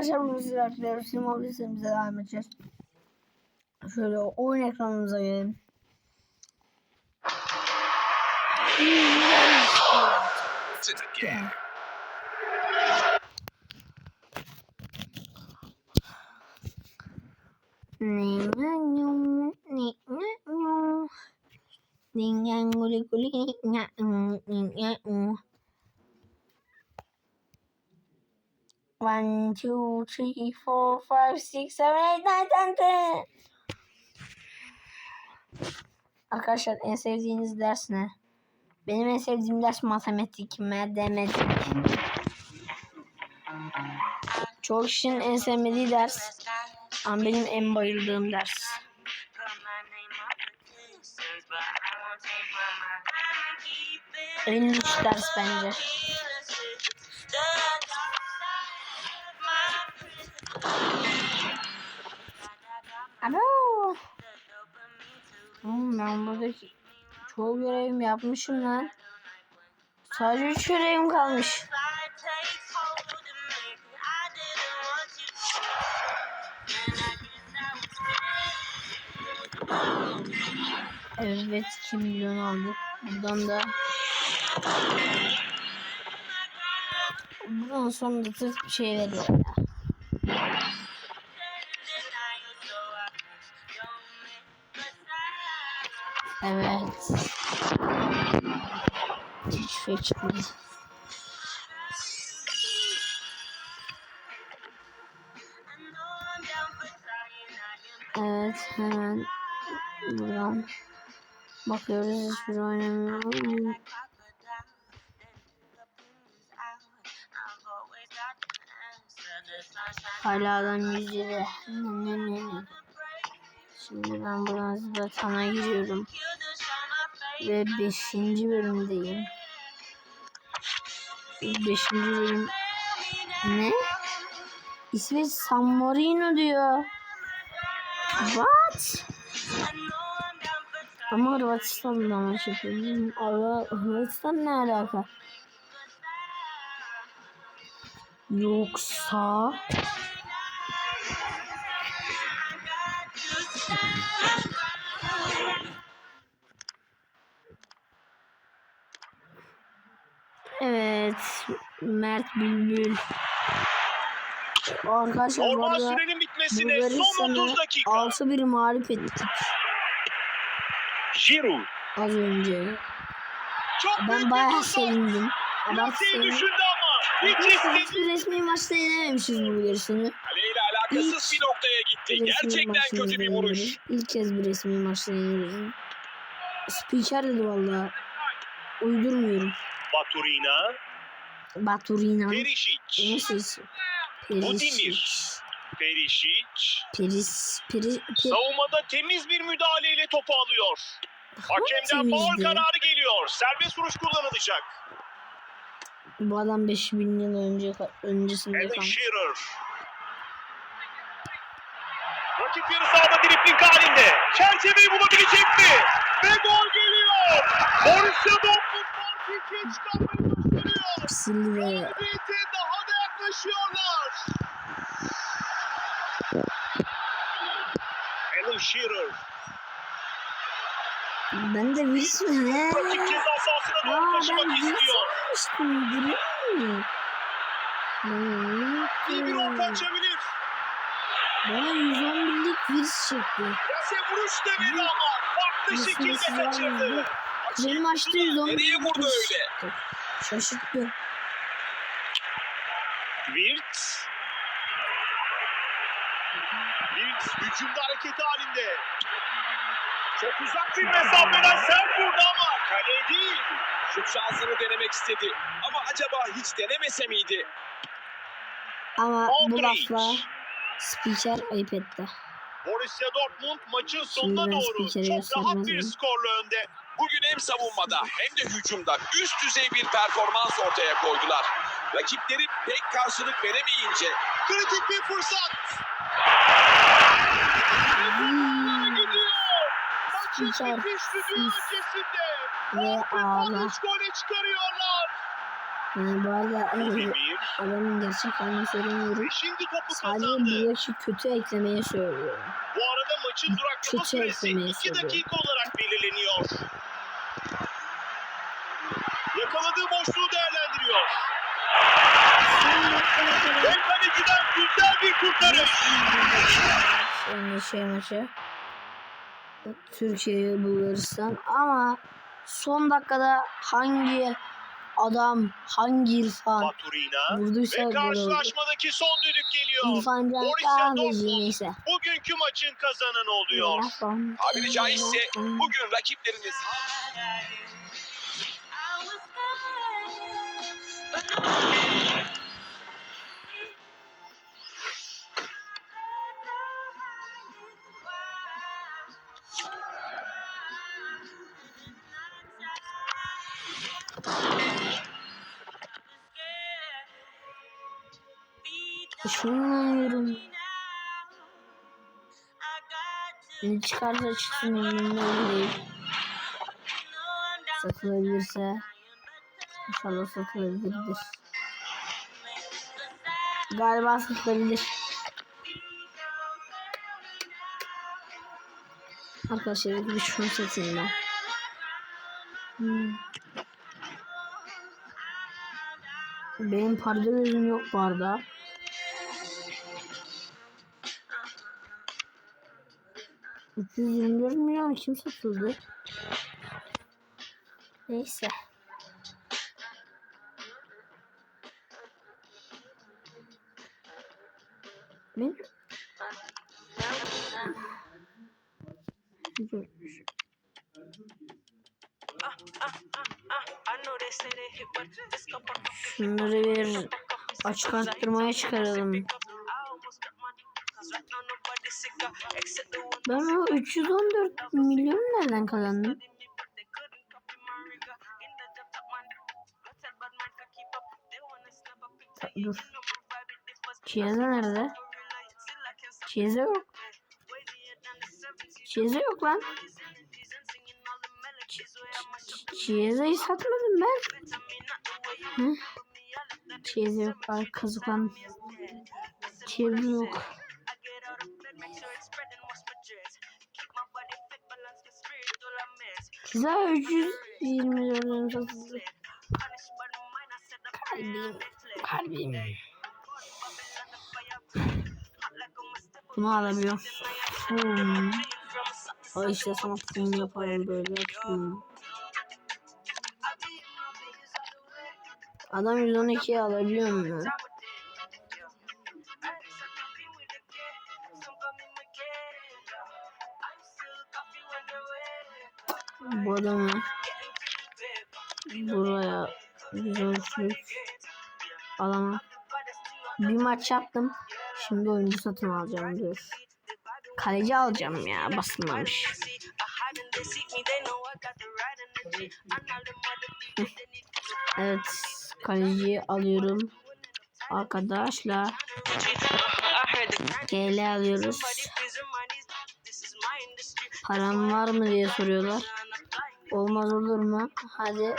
arkadaşlar bu sizlerle Simon listemize devam edeceğiz. Şöyle oyun ekranımıza gelelim. to the game. One, two, three, four, five, six, seven, eight, nine, ten, ten. Arkadaşlar en sevdiğiniz ders ne? Benim en sevdiğim ders matematik, matematik. Çoğu kişinin en sevmediği ders ama benim en bayıldığım ders. En güç ders bence. Çoğu görevimi yapmışım lan. Sadece üç görevim kalmış. Evet 2 milyon aldık. Buradan da Buradan sonra da tırt bir şey veriyor ya. Şey çıkmadı. Evet hemen buradan bakıyoruz hiçbir şey oynamıyorum. Hala adam 107. Ne, ne, ne, ne. Şimdi ben buradan Zlatan'a giriyorum. Ve 5. bölümdeyim. 5. bölüm. Ne? İsveç San Marino diyor. What? Ama Hırvatistan'da maç yapıyorum. Ama Hırvatistan ne alaka? Yoksa... Evet, Mert Bülbül. Arkadaşlar bu arada sürenin bitmesine son Bulgaristan'ı 30 dakika. 6-1 mağlup ettik Giroud. az önce. Çok Ben bir bayağı sevindim. Plaseyi sevindim. düşündü ama. Hiç hiçbir resmi maçta yenememişiz Bulgaristan'ı. Kaleyle alakasız İlk bir noktaya gitti. Gerçekten kötü bir vuruş. İlk kez bir resmi maçta yeniyoruz. Spiker dedi valla. Uydurmuyorum. Baturina. Baturina. Perisic. İsim? Budimir. Perisic. Perisic. Peris. Peri, per, Savunmada temiz bir müdahaleyle topu alıyor. Hakemden faul kararı geliyor. Serbest vuruş kullanılacak. Bu adam 5000 yıl önce öncesinde Alan kalmış. Shearer. Rakip yarı sahada dripling halinde. Çerçeveyi bulabilecek mi? Ve gol geliyor. Borussia Silve. Galibiyete daha da yaklaşıyorlar. Alan Shearer. Ben de mü? He. Rakip ceza sahasına doğru virüs istiyor. almıştım. Değil mi? İyi bir orta açabilir. Bana 111'lik virüs çekti. Plase vuruş denedi ama farklı şekilde kaçırdı. vardı? Benim açtığım 111 Nereye vurdu öyle? Şaşırttı. Wirtz. Wirtz hücumda hareketi halinde. Çok uzak bir mesafeden sert vurdu ama kale değil. Şut şansını denemek istedi. Ama acaba hiç denemese miydi? Ama bu Modric. lafla spiker ayıp etti. Borussia Dortmund maçın sonuna ben doğru çok rahat bir göstermezdim. skorla önde. Bugün hem savunmada hem de hücumda üst düzey bir performans ortaya koydular. Rakipleri pek karşılık veremeyince kritik bir fırsat. Spiker, bitiş düdüğü öncesinde Ve farkı ağla. 13 gole çıkarıyorlar. Yani bu arada e, adamın gerçek halini söylemiyorum. Şimdi topu Sadece yaşı kötü eklemeye söylüyorum. Bu arada maçın duraklama süresi eklemeyi 2 seviyorum. dakika olarak belirleniyor. Ve kaleciden güzel bir kurtarış. Şimdi şey maçı. Türkiye Bulgaristan ama son dakikada hangi adam hangi İrfan Maturina vurduysa ve gol oldu. karşılaşmadaki son düdük geliyor. İrfan Borussia Dortmund bugünkü maçın kazananı oluyor. Tabiri caizse bugün rakipleriniz Düşünmüyorum. Ne çıkarsa çıksın önümde değil. Satılabilirse inşallah satılabilirdir. Galiba satılabilir. Arkadaşlar bir şunu satayım ben. Hmm. Benim parada gözüm yok bu. Üç yüz yirmi dört milyon kim satıldı? Neyse. Ben Dur. Şunları bir açık arttırmaya çıkaralım. Ben o 314 milyon nereden kazandım? Dur. Chiesa nerede? Chiesa yok. Chiesa yok lan. Chiesa'yı satmadım ben. Hı? Yok. Ay kazıklandım. Chiesa yok. Chiesa 324 satıldı. Kalbim. Kalbim. Bunu alabiliyorum. Hmm. O işte sana pum yaparım böyle. Pum. Adam 112'yi alabiliyor mu? Adamı buraya 113 alamam. Bir maç yaptım. Şimdi oyuncu satın alacağım diyor. Kaleci alacağım ya basılmamış. evet kaleciyi alıyorum. Arkadaşlar GL alıyoruz. Param var mı diye soruyorlar. Olmaz olur mu? Hadi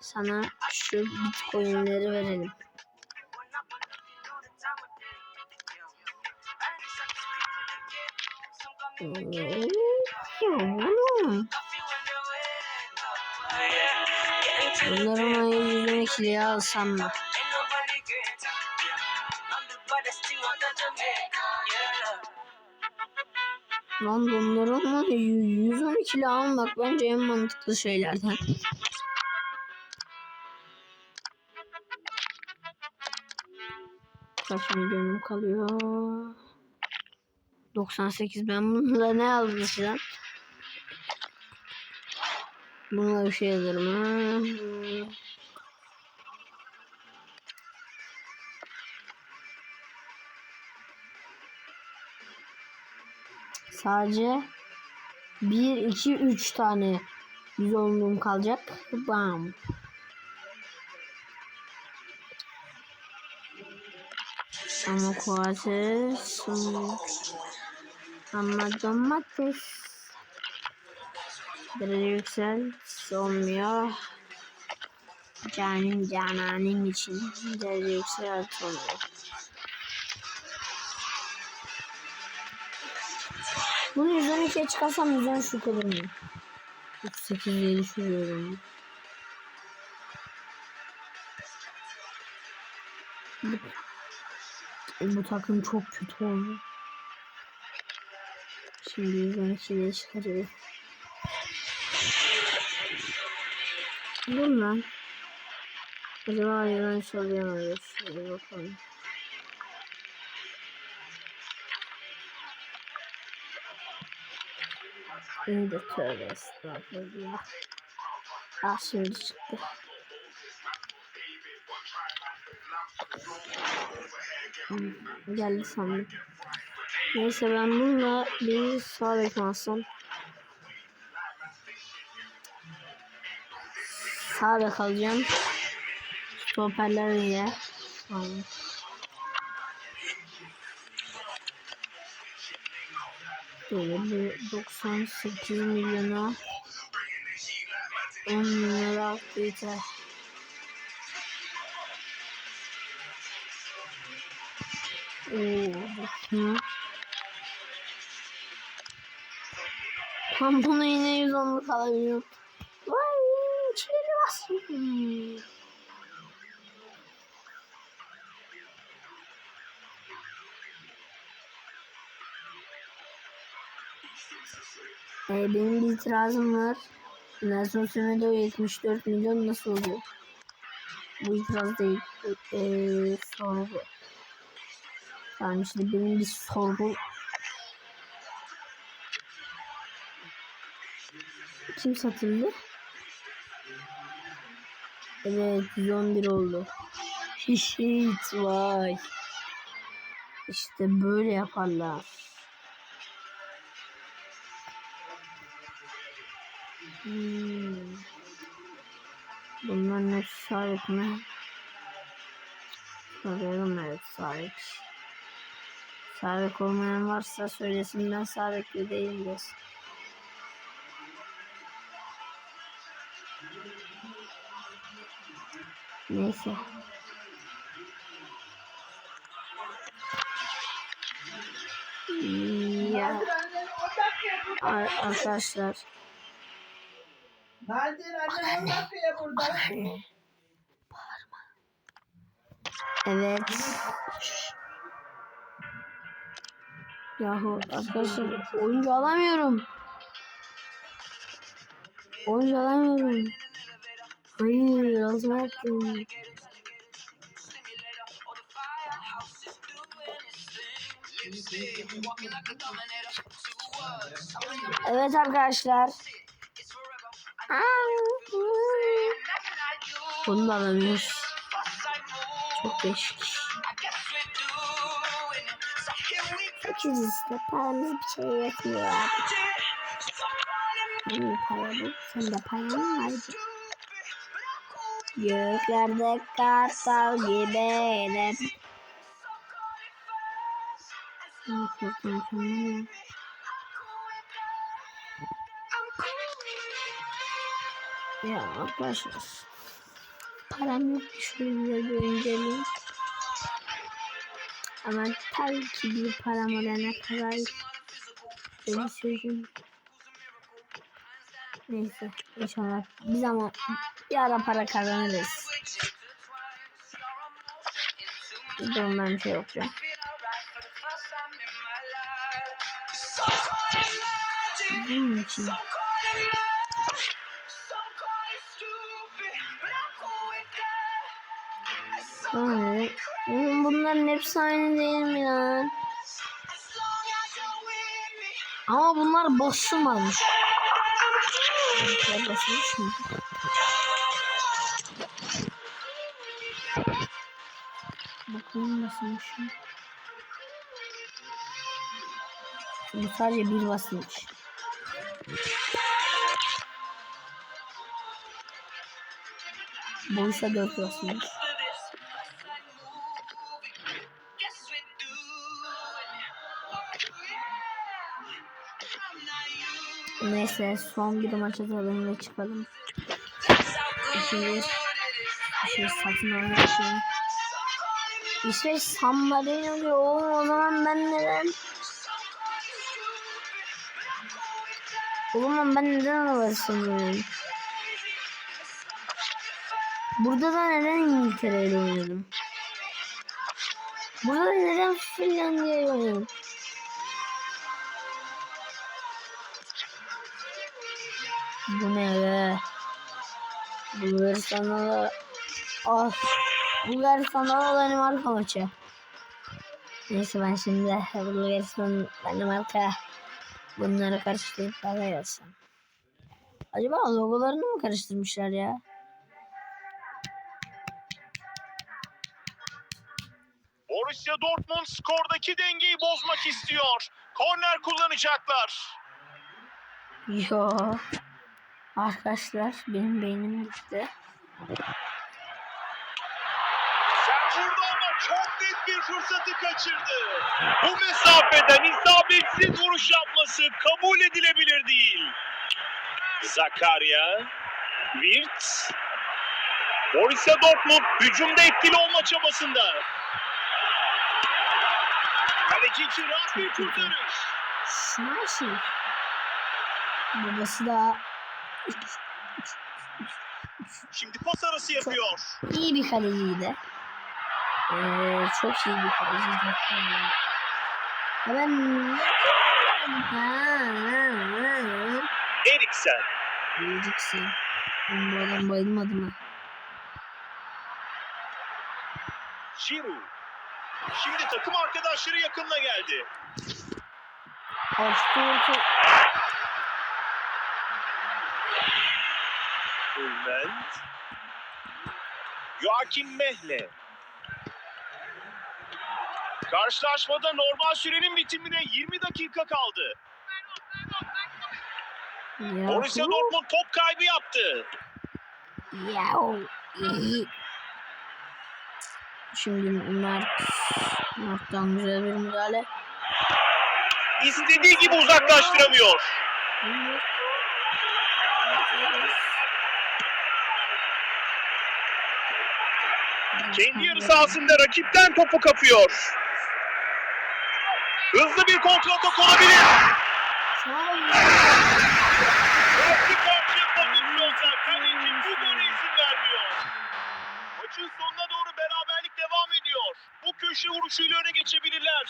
sana şu bitcoinleri verelim. Oğlum. Bunları ama 112'liye alsam mı? Lan bunları ama 112'li almak bence en mantıklı şeylerden. Kaç milyonum kalıyor? 98 ben bununla ne almışım? Bununla bir şey alırım ha. Sadece 1, 2, 3 tane yüz onluğum kalacak. Bam. Ama kuates. Ama domates. Derece yüksel. Olmuyor. canim cananim için derece yükselti oluyor. Bunu yüzden ikiye çıkarsam yüzden şu kadar mı? 38 diye düşürüyorum. Bu, bu takım çok kötü oldu. Şimdi yüzden ikiye çıkarıyor. Dur lan. Acaba yüzden soruyor muyuz? Şöyle bakalım. İyi de tövbe estağfurullah. Ah şimdi çıktı. Hmm, Geldi sandım. Neyse ben bununla bir sağ bek alsam. Sağ bek alacağım. Stoperler ile. Tamam. Böyle bir 98 milyona 10 milyon aktivite. Oo, bakayım. Tam bunu yine 110'luk alabiliyorum. Vay, çiğli basın. Ee, benim bir itirazım var. Nelson Semedo 74 milyon nasıl oluyor? Bu itiraz değil. Ee, sorgu. Yani işte benim bir sorgu. Kim satıldı? Evet 111 oldu. Şişit vay. İşte böyle yaparlar. Hmm. Bunların hepsi sahip mi? Soruyorum evet sahip. Sahip olmayan varsa söylesin ben sahipli değilim desin. Neyse. Ya ar- arkadaşlar Nadir annem onu yapıyor burada. Evet. Yahu arkadaşlar oyuncu alamıyorum. Oyuncu alamıyorum. Hayır lazım yaptım. Evet arkadaşlar. Da alamıyoruz. Çok değişik. 8 işte paramız bir şey yetmiyor abi. Benim para bu. Sen de paran var. Göklerde kartal gibelim. Ah, çok mükemmel. Ya arkadaşlar. Param yok şöyle güzel bir inceleyeyim. Ama tabii ki bir param olana kadar benim sözüm. Neyse inşallah bir zaman bir ara para kazanırız. Durumdan bir şey yok ya. Bunun için. Oğlum bunların hepsi aynı değil mi ya? Ama bunlar basılmamış. Bunlar basılmış mı? Bakalım basılmış mı? Bu sadece bir basılmış. İse dört basılmış. Neyse son bir maç atalım ve çıkalım. Bir şey satın almak için. İsveç San Marino diyor. Oğlum o zaman ben neden? Oğlum ben neden alırsın Burada da neden İngiltere ile oynadım? Burada da neden Finlandiya ile oynadım? Bu ne be? Bulgaristan'da Ah Bulgaristan'da Danimarka maçı. Neyse ben şimdi Bulgaristan Danimarka bunları karıştırıp bana yazsam. Acaba logolarını mı karıştırmışlar ya? Borussia Dortmund skordaki dengeyi bozmak istiyor. Korner kullanacaklar. Yo. Arkadaşlar benim beynim gitti. Sen burada ama çok net bir fırsatı kaçırdı. Bu mesafeden isabetsiz vuruş yapması kabul edilebilir değil. Zakaria, Wirtz, Borussia Dortmund hücumda etkili olma çabasında. Kaleci için rahat bir kurtarış. Schmeichel. Babası da Şimdi pas arası yapıyor. iyi bir kaleciydi. Ee, çok iyi bir kaleciydi. ha, ha, ha. Eriksen. Yiyeceksin. Ben bu adam bayılmadı mı? Giroud. Şimdi takım arkadaşları yakınına geldi. Açtı orta. Hülment. Joachim Mehle. Karşılaşmada normal sürenin bitimine 20 dakika kaldı. Borussia Dortmund top kaybı yaptı. Ya. iyi. Şimdi Mert. Mert'ten güzel bir müdahale. İstediği gibi uzaklaştıramıyor. Kendi yarı sahasında rakipten topu kapıyor. Hızlı bir kontratak olabilir. Rakip karşı pozisyonda kaleci bu gole izin vermiyor. Maçın sonuna doğru beraberlik devam ediyor. Bu köşe vuruşuyla öne geçebilirler.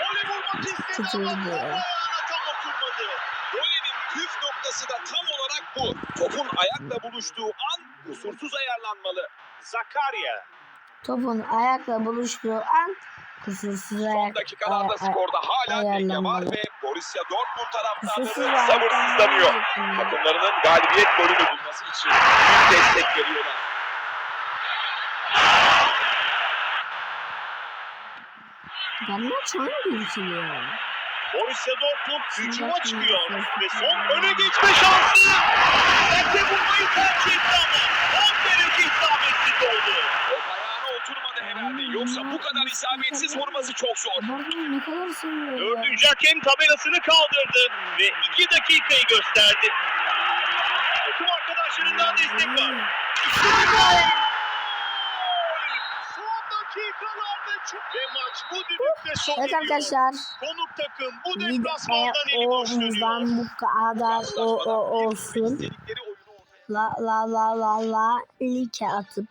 Gole vurmak istedi ama ayağına tam oturmadı. Golenin püf noktası da tam olarak bu. Topun ayakla buluştuğu kusursuz ayarlanmalı. Zakaria. Topun ayakla buluştuğu an kusursuz Son ayak. dakikalarda ay- skorda hala denge var ve Borussia Dortmund taraftarları sabırsızlanıyor. Takımlarının galibiyet golünü bulması için büyük destek veriyorlar. Benden çok büyütülüyor. Borussia Dortmund hücuma çıkıyor ve son öne geçme şansı. Sette vurmayı tercih etti ama 10 derece isabetsiz oldu. Top ayağına oturmadı herhalde. Yoksa bu kadar isabetsiz vurması çok zor. Ne kadar seviyor. Dördüncü hakem tabelasını kaldırdı ve 2 dakikayı gösterdi. Takım arkadaşlarından destek var. İşte gol! Son dakikalarda çıktı. Ve maç bu düdükle son Evet arkadaşlar. Konuk takım bu deplasmandan eli boş dönüyor. oyunumuzdan bu kadar o, o olsun. La la la la la like atıp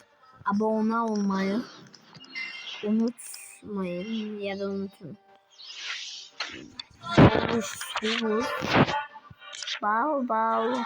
abone olmayı unutmayın ya da unutun. Bye bye.